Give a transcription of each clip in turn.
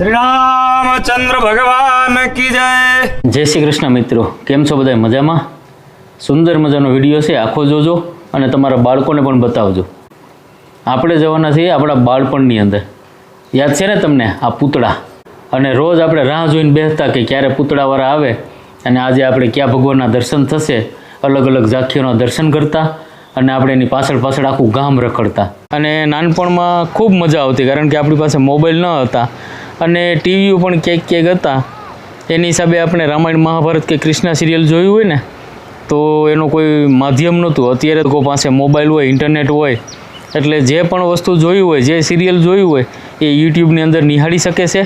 શ્રી રામચંદ્ર ભગવાન કી જય. જય શ્રી કૃષ્ણ મિત્રો, કેમ છો બધા મજામાં? સુંદર મજાનો વીડિયો છે, આખો જોજો અને તમારા બાળકોને પણ બતાવજો. આપણે જવાના છીએ આપણા બાળપણની અંદર. યાદ છે ને તમને આ પૂતળા? અને રોજ આપણે રાહ જોઈને બેસતા કે ક્યારે પૂતળાવાળા આવે અને આજે આપણે ક્યાં ભગવાનના દર્શન થશે? અલગ અલગ ઝાંખીઓના દર્શન કરતા અને આપણે એની પાછળ પાછળ આખું ગામ રખડતા. અને નાનપણમાં ખૂબ મજા આવતી, કારણ કે આપણી પાસે મોબાઈલ ન હતા. અને ટીવીઓ પણ ક્યાંક ક્યાંક હતા. એની હિસાબે આપણે રામાયણ, મહાભારત કે કૃષ્ણા સિરિયલ જોયું હોય ને, તો એનું કોઈ માધ્યમ નહોતું. અત્યારે લોકો પાસે મોબાઈલ હોય, ઇન્ટરનેટ હોય, એટલે જે પણ વસ્તુ જોયું હોય, જે સિરિયલ જોયું હોય, એ યુટ્યુબની અંદર નિહાળી શકે છે.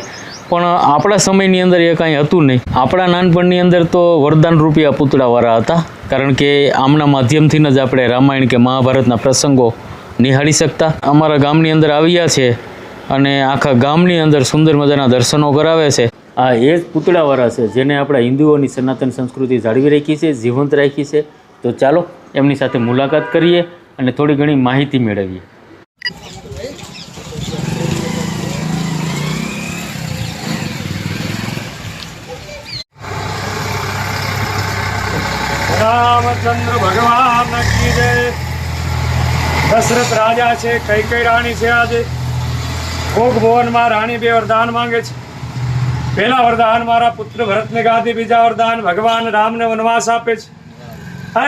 પણ આપણા સમયની અંદર એ કાંઈ હતું નહીં. આપણા નાનપણની અંદર તો વરદાન રૂપિયા પૂતળાવાળા હતા. કારણ કે આમના માધ્યમથી જ આપણે રામાયણ કે મહાભારતના પ્રસંગો નિહાળી શકતા. અમારા ગામની અંદર આવ્યા છે અને આખા ગામની અંદર સુંદર મજાના દર્શનો કરાવે છે. આ એ જ પૂતળાવાળા છે જેને આપણા હિન્દુઓની સનાતન સંસ્કૃતિ જાળવી રાખી છે, જીવંત રાખી છે. તો ચાલો એમની સાથે મુલાકાત કરીએ અને થોડી ઘણી માહિતી મેળવીએ. રામચંદ્ર ભગવાન કી જય. દશરથ રાજા છે, કઈ કઈ રાણી છે આજે? ભોગ ભુવનમાં રાણી બે વરદાન માંગે છે. પહેલા વરદાન મારા પુત્ર ભરતને ગાદી બીજા વરદાન ભગવાન રામને વનવાસ આપે છે.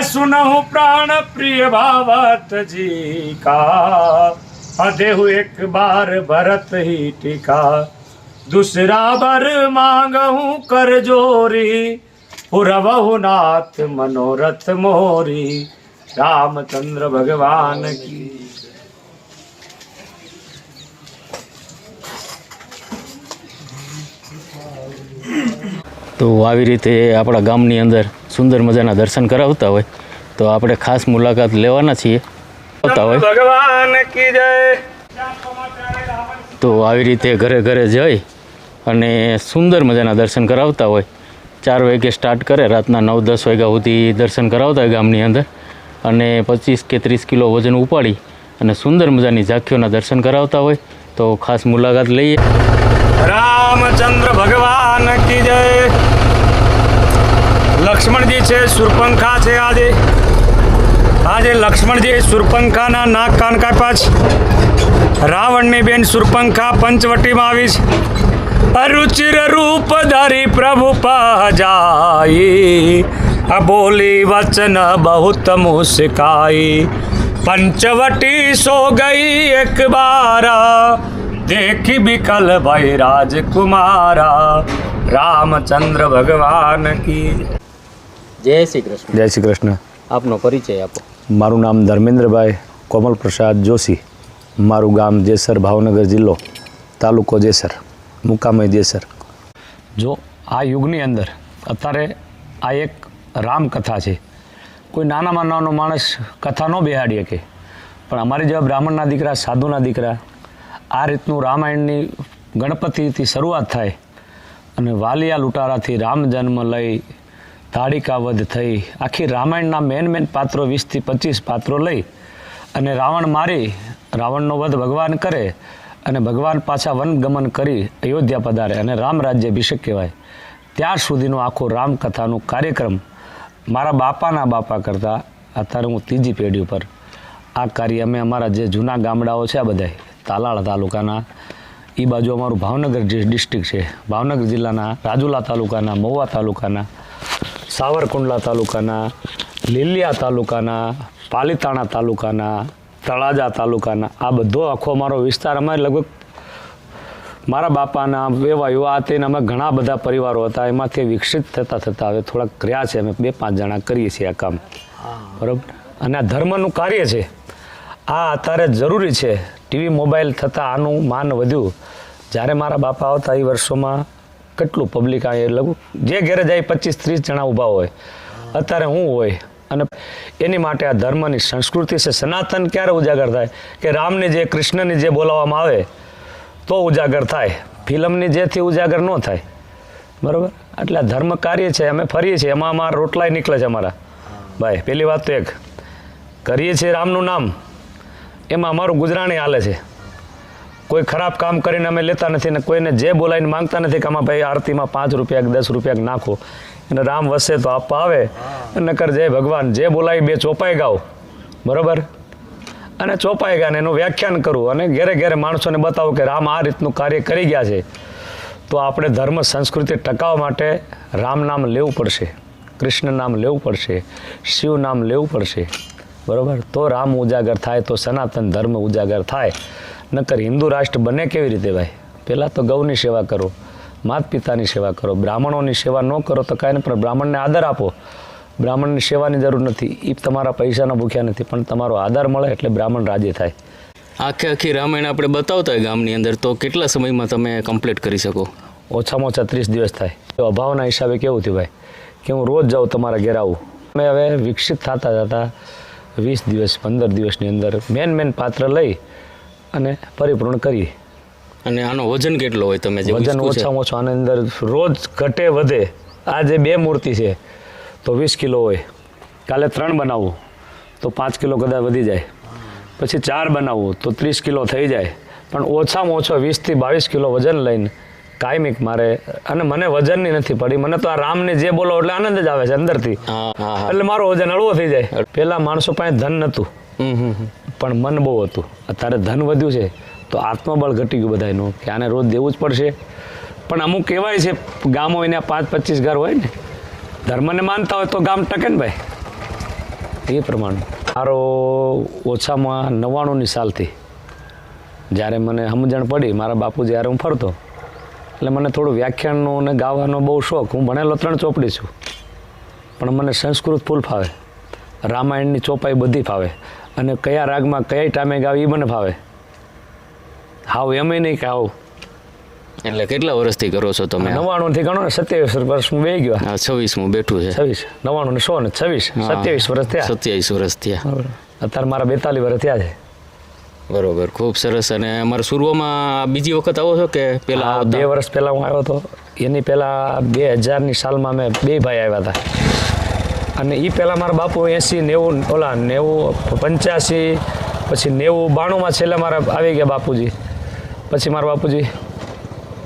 સુનહુ પ્રાણ પ્રિય ભાવતજી કા. અદેહુ એક બાર ભરત હી ટીકા દુસરા બર માંગહું કરજોરી. રઘુનાથ મનોરથ મોરી રામચંદ્ર ભગવાન કી. તો આવી રીતે આપણા ગામની અંદર સુંદર મજાના દર્શન કરાવતા હોય તો આપણે ખાસ મુલાકાત લેવાના છીએ. ભગવાન કી જય. તો આવી રીતે ઘરે ઘરે જઈ અને સુંદર મજાના દર્શન કરાવતા હોય ચાર વાગે સ્ટાર્ટ કરે. રાતના નવ, દસ વાગ્યા સુધી દર્શન કરાવતા હોય ગામની અંદર. અને પચીસ કે ત્રીસ કિલો વજન ઉપાડી અને સુંદર મજાની ઝાંખીઓના દર્શન કરાવતા હોય તો ખાસ મુલાકાત લઈએ. રામચંદ્ર ભગવાન કી જય. લક્ષ્મણજી છે સુરપંખા છે આજે. આજે લક્ષ્મણજી સુરપંખાના નાક કાન કાપ્યા છે. રાવણની બેન સુરપંખા પંચવટીમાં આવી છે. અરુચિર રૂપ ધરી પ્રભુ પહજાઈ આ બોલી વચન બહુત મુસ્કાઈ. પંચવટી સો ગઈ એક બારા. દેખી બિકલ ભાઈ રાજકુમારા રામચંદ્ર ભગવાન કી. જય શ્રી કૃષ્ણ. જય શ્રી કૃષ્ણ. આપનો પરિચય આપો. મારું નામ ધર્મેન્દ્રભાઈ કોમલ પ્રસાદ જોશી. મારું ગામ જેસર ભાવનગર જિલ્લો તાલુકો જેસર. મુકામે સર. જો આ યુગની અંદર અત્યારે આ એક રામકથા છે. કોઈ નાનામાં નાનો માણસ કથા ન બેહાડી શકે. પણ અમારી જેવા બ્રાહ્મણના દીકરા, સાધુના દીકરા, આ રીતનું રામાયણની ગણપતિથી શરૂઆત થાય અને વાલિયા લૂંટારાથી રામ જન્મ લઈ ધાડિકા વધ થઈ આખી રામાયણના મેન મેન પાત્રો વીસથી પચીસ પાત્રો લઈ અને રાવણ મારી, રાવણનો વધ ભગવાન કરે અને ભગવાન પાછા વનગમન કરી અયોધ્યા પધારે અને રામ રાજ્ય અભિષેક કહેવાય. ત્યાર સુધીનો આખો રામકથાનો કાર્યક્રમ મારા બાપાના બાપા કરતાં અત્યારે હું ત્રીજી પેઢી ઉપર. આ કાર્ય અમે અમારા જે જૂના ગામડાઓ છે આ બધા તાલાળા તાલુકાના એ બાજુ અમારું ભાવનગર જે ડિસ્ટ્રિક્ટ છે, ભાવનગર જિલ્લાના રાજુલા તાલુકાના, મહુવા તાલુકાના, સાવરકુંડલા તાલુકાના, લીલિયા તાલુકાના, પાલીતાણા તાલુકાના તળાજા તાલુકાના. આ બધો આખો અમારો વિસ્તાર અમારે લગભગ મારા બાપાના એવા યુવા તેને અમે ઘણા બધા પરિવારો હતા એમાંથી વિકસિત થતા થતાં હવે થોડાક રહ્યા છે અમે બે પાંચ જણા કરીએ છીએ આ કામ. બરાબર? અને આ ધર્મનું કાર્ય છે. આ અત્યારે જરૂરી છે. ટીવી મોબાઈલ થતાં આનું માન વધ્યું. જ્યારે મારા બાપા આવતા એ વર્ષોમાં કેટલું પબ્લિક આ લગભગ જે ઘેરે જાય પચીસ ત્રીસ જણા ઊભા હોય. અત્યારે હું હોય. અને એની માટે આ ધર્મની સંસ્કૃતિ છે. સનાતન ક્યારે ઉજાગર થાય? કે રામને જે, કૃષ્ણની જે બોલાવવામાં આવે, તો ઉજાગર થાય. ફિલ્મની જેથી ઉજાગર ન થાય. બરાબર? એટલે આ ધર્મ કાર્ય છે. અમે ફરીએ છીએ. એમાં અમારા રોટલાય નીકળે છે અમારા. ભાઈ પહેલી વાત તો એક. કરીએ છીએ રામનું નામ. એમાં અમારું ગુજરાણી હાલે છે. કોઈ ખરાબ કામ કરીને અમે લેતા નથી ને કોઈને જે બોલાવીને માંગતા નથી કે આમાં ભાઈ આરતીમાં પાંચ રૂપિયા કે દસ રૂપિયા નાખો. અને રામ વસે તો આપવા આવે. નકર જય ભગવાન, જે બોલાય બે ચોપાઈ ગાઓ. બરોબર? અને ચોપાઈ ગાને એનું વ્યાખ્યાન કરવું અને ઘેરે ઘેરે માણસોને બતાવો કે રામ આ રીતનું કાર્ય કરી ગયા છે. તો આપણે ધર્મ, સંસ્કૃતિ ટકાવવા માટે રામ નામ લેવું પડશે, કૃષ્ણ નામ લેવું પડશે, શિવ નામ લેવું પડશે. બરાબર? તો રામ ઉજાગર થાય, તો સનાતન ધર્મ ઉજાગર થાય. નકર હિન્દુ રાષ્ટ્ર બને કેવી રીતે ભાઈ? પહેલાં તો ગૌની સેવા કરો. માત પિતાની સેવા કરો બ્રાહ્મણોની સેવા ન કરો તો કાંઈ નહીં પણ બ્રાહ્મણને આદર આપો. બ્રાહ્મણની સેવાની જરૂર નથી એ તમારા પૈસાના ભૂખ્યા નથી પણ તમારો આધાર મળે એટલે બ્રાહ્મણ રાજી થાય. આખે આખી રામાયણ આપણે બતાવતા હોય ગામની અંદર તો કેટલા સમયમાં તમે કમ્પ્લીટ કરી શકો? ઓછામાં ઓછા ત્રીસ દિવસ થાય. તો અભાવના હિસાબે કેવું થયું ભાઈ? કે હું રોજ જાઉં તમારા ઘેર આવું. અમે હવે વિકસિત થતા જતા વીસ દિવસ પંદર દિવસની અંદર મેન મેન પાત્ર લઈ અને પરિપૂર્ણ કરીએ. અને આનો વજન કેટલો હોય તમે જે વજન ઓછામાં ઓછો આની અંદર રોજ ઘટે વધે. આ જે બે મૂર્તિ છે તો વીસ કિલો હોય. કાલે ત્રણ બનાવવું તો પાંચ કિલો કદાચ વધી જાય. પછી ચાર બનાવવું તો ત્રીસ કિલો થઈ જાય. પણ ઓછામાં ઓછો વીસથી બાવીસ કિલો વજન લઈને કાયમિક મારે અને મને વજનની નથી પડી. મને તો આ રામને જે બોલો એટલે આનંદ જ આવે છે અંદરથી. એટલે મારો વજન હળવો થઈ જાય. પહેલાં માણસો પાસે ધન નહોતું. પણ મન બહુ હતું. અત્યારે ધન વધ્યું છે. તો આત્મબળ ઘટી ગયું બધાનું કે આને રોજ દેવું જ પડશે. પણ અમુક કહેવાય છે, ગામો એના પાંચ પચીસ ઘર હોય ને, ધર્મને માનતા હોય તો ગામ ટકે ને ભાઈ? એ પ્રમાણે. મારો ઓછામાં નવ્વાણુંની સાલથી, જ્યારે મને સમજણ પડી, મારા બાપુ જ્યારે હું ફરતો, એટલે મને થોડું વ્યાખ્યાનનો અને ગાવાનો બહુ શોખ. હું ભણેલો ત્રણ ચોપડી છું, પણ મને સંસ્કૃત ફૂલ ફાવે. રામાયણની ચોપાઈ બધી ફાવે. અને કયા રાગમાં કયા ટાઈમે ગાવ એ મને ફાવે. હાવ એમે નહીં કે હાવ. એટલે કેટલા વર્ષથી કરો છો તમે? નવ્વાણું થી ગણો ને સત્યાવીસ વર્ષ હું બે ગયો. છવ્વીસ છવ્વીસમું બેઠું છે. છવ્વીસ નવ્વાણું ને સો ને છવ્વીસ સત્યાવીસ વર્ષ થયા. સત્યાવીસ વર્ષ થયા. અત્યારે મારા બેતાલીસ વર્ષ થયા છે. બરોબર ખૂબ સરસ. અને અમારે સુરવામાં બીજી વખત આવો છો કે પેલા બે વર્ષ પહેલાં હું આવ્યો હતો. એની પહેલાં બે હજારની સાલમાં મેં બે ભાઈ આવ્યા હતા. અને એ પહેલાં મારા બાપુ એંસી નેવું ઓલા નેવું પંચ્યાસી પછી નેવું બાણુંમાં છેલ્લે મારા આવી ગયા બાપુજી. પછી મારા બાપુજી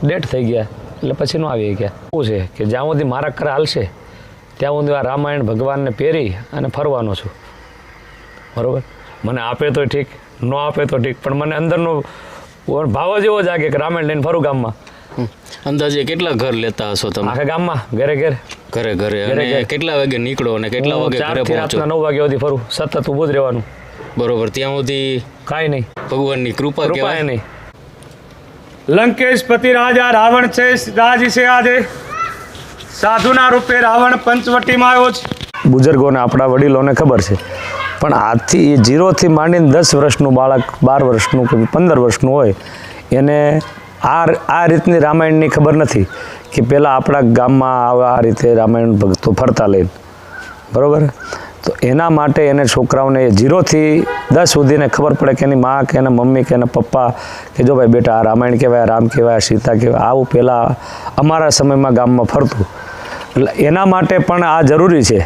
ડેટ થઈ ગયા. એટલે પછી નો આવી ગયા. શું છે કે જ્યાં સુધી મારા કર હાલશે ત્યાં સુધી આ રામાયણ ભગવાનને પહેરી અને ફરવાનો છું. બરોબર? મને આપે તો ઠીક ન આપે તો ઠીક પણ મને અંદરનો ભાવ જ એવો જાગે કે રામાયણ લઈને ફરું ગામમાં. અંદાજે કેટલા ઘર લેતા હશો તમે? આખા ગામમાં ઘરે ઘરે. ઘરે ઘરે. અને કેટલા વાગે નીકળો અને કેટલા વાગે ઘરે પહોંચો? નવ વાગ્યા સુધી ફરું. સતત ઊભું જ રહેવાનું. બરોબર. ત્યાં સુધી કાંઈ નહીં. ભગવાનની કૃપા કહેવાય? નહીં. લંકેશ પતિ રાજા રાવણ છે રાજી છે આજે. સાધુના રૂપે રાવણ પંચવટીમાં આવ્યો છે. બુઝુર્ગોને આપણા વડીલોને ખબર છે. પણ આજથી એ જીરોથી માંડીને દસ વર્ષનું બાળક, બાર વર્ષનું કે પંદર વર્ષનું હોય, એને આ આ રીતની રામાયણની ખબર નથી કે પહેલાં આપણા ગામમાં આવા આ રીતે રામાયણ ભક્તો ફરતા લઈને બરાબર? તો એના માટે એને છોકરાઓને જીરોથી દસ સુધીને ખબર પડે કે એની મા કે એના મમ્મી કે એના પપ્પા કે જો ભાઈ બેટા રામાયણ કહેવાય રામ કહેવાય સીતા કહેવાય, આવું પહેલાં અમારા સમયમાં ગામમાં ફરતું. એટલે એના માટે પણ આ જરૂરી છે.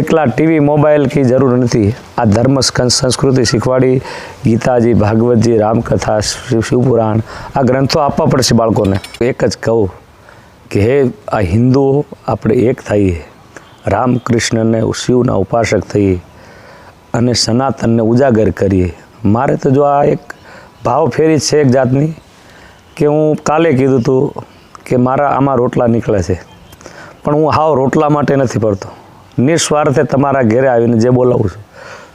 એકલા ટીવી, મોબાઈલ કી જરૂર નથી. આ ધર્મ સંસ્કૃતિ શીખવાડી ગીતાજી, ભાગવતજી, રામકથા, શિવ, શિવપુરાણ, આ ગ્રંથો આપવા પડશે બાળકોને. એક જ કહું કે હે આ હિન્દુઓ, આપણે એક થઈએ. રામ કૃષ્ણને શિવના ઉપાસક થઈએ અને સનાતનને ઉજાગર કરીએ. મારે તો જો આ એક ભાવ ફેરી છે એક જાતની કે હું કાલે કીધું હતું કે મારા આમાં રોટલા નીકળે છે. પણ હું હાવ રોટલા માટે નથી પડતો નિસ્વાર્થે તમારા ઘરે આવીને જે બોલાવું છું,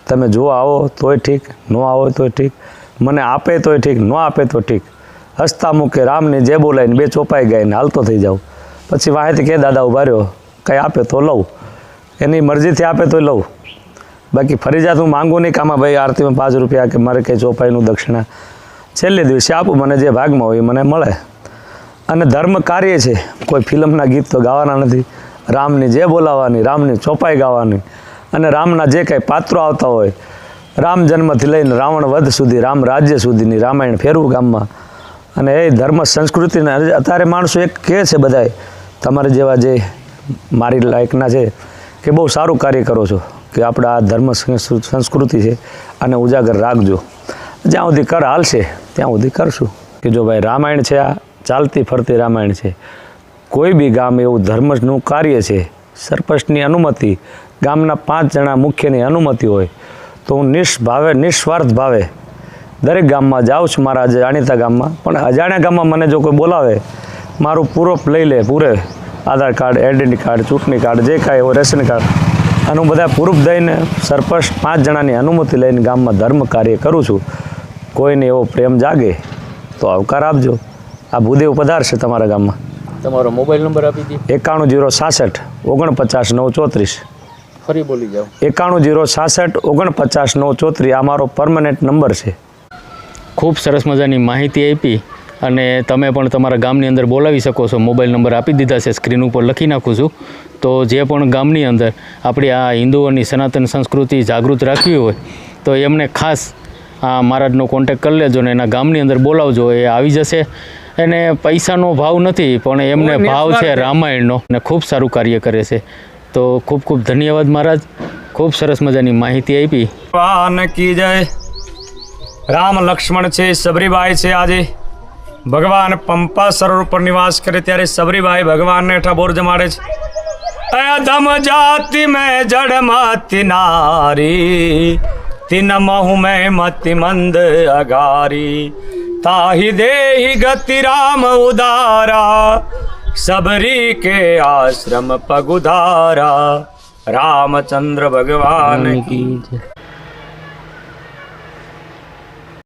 તમે જો આવો તોય ઠીક, ન આવો તોય ઠીક, મને આપે તોય ઠીક, ન આપે તો ઠીક. હસતા મૂકે રામને જે બોલાવીને બે ચોપાઈ ગાઈને હાલતો થઈ જાઉં. પછી વાહેથી કે દાદા ઊભા રહ્યો. કંઈ આપે તો લઉં. એની મરજીથી આપે તો લઉં. બાકી ફરજિયાત હું માંગુ નહીં કે આમાં ભાઈ આરતીમાં પાંચ રૂપિયા કે મારે કંઈ ચોપાઈનું દક્ષિણા. છેલ્લે દિવસે આપું, મને જે ભાગમાં હોય એ મને મળે. અને ધર્મ કાર્ય છે. કોઈ ફિલ્મના ગીત તો ગાવાના નથી. રામની જે બોલાવવાની, રામની ચોપાઈ ગાવાની. અને રામના જે કાંઈ પાત્રો આવતા હોય, રામ જન્મથી લઈને રાવણ વધ સુધી, રામ રાજ્ય સુધીની રામાયણ ફેરવું ગામમાં. અને એ ધર્મ સંસ્કૃતિને, અત્યારે માણસો એક કહે છે બધાય, તમારે જેવા જે મારી લાયકના છે કે બહુ સારું કાર્ય કરો છો કે આપણા આ ધર્મ સંસ્કૃ- સંસ્કૃતિ છે આને ઉજાગર રાખજો. જ્યાં સુધી કર હાલશે, ત્યાં સુધી કરશું. કે જો ભાઈ રામાયણ છે, આ ચાલતી ફરતી રામાયણ છે, કોઈ બી ગામ એવું ધર્મનું કાર્ય છે, સરપંચની અનુમતિ, ગામના પાંચ જણા મુખ્યની અનુમતિ હોય, તો હું નિષ્ભાવે, નિસ્વાર્થ ભાવે દરેક ગામમાં જાઉં છું, મારા જાણીતા ગામમાં. પણ અજાણ્યા ગામમાં મને જો કોઈ બોલાવે, મારું પૂરો લઈ લે, પૂરે. આધાર કાર્ડ આઈડેન્ટિટી કાર્ડ ચૂંટણી કાર્ડ જે કાંઈ હોય રેશન કાર્ડ. અને હું બધા પ્રૂફ દઈને સરપંચ પાંચ જણાની અનુમતિ લઈને ગામમાં ધર્મ કાર્ય કરું છું. કોઈને એવો પ્રેમ જાગે તો આવકાર આપજો. આ ભૂદેવ પધારશે તમારા ગામમાં. તમારો મોબાઈલ નંબર આપી દે. એકાણું જીરો સાસઠ ઓગણપચાસ નવ ચોત્રીસ. ફરી બોલી જાઓ. એકાણું જીરો સાસઠ ઓગણપચાસ નવ ચોત્રીસ આ મારો પરમનન્ટ નંબર છે. ખૂબ સરસ મજાની માહિતી આપી. અને તમે પણ તમારા ગામની અંદર બોલાવી શકો છો. મોબાઈલ નંબર આપી દીધા છે સ્ક્રીન ઉપર લખી નાખું છું. તો જે પણ ગામની અંદર આપણી આ હિન્દુઓની સનાતન સંસ્કૃતિ જાગૃત રાખવી હોય તો એમને ખાસ આ મહારાજનો કોન્ટેક કરી લેજો ને એના ગામની અંદર બોલાવજો એ આવી જશે. એને પૈસાનો ભાવ નથી પણ એમને ભાવ છે રામાયણનો ને ખૂબ સારું કાર્ય કરે છે. તો ખૂબ ખૂબ ધન્યવાદ મહારાજ. ખૂબ સરસ મજાની માહિતી આપી. કી જય. રામ લક્ષ્મણ છે સબરીબાઈ છે આજે. ભગવાન પંપા સરોવર ઉપર નિવાસ કરે ત્યારે સબરીભાઈ ભગવાનને ઠાબોર જમાડે છે. અધમ જાતિ મેં જડમતી નારી, તિન મહુ મેં મતિ મંદ અગારી. તાહી દેહી ગતિ રામ ઉદારા, સબરી કે આશ્રમ પગુધારા રામચંદ્ર ભગવાન કી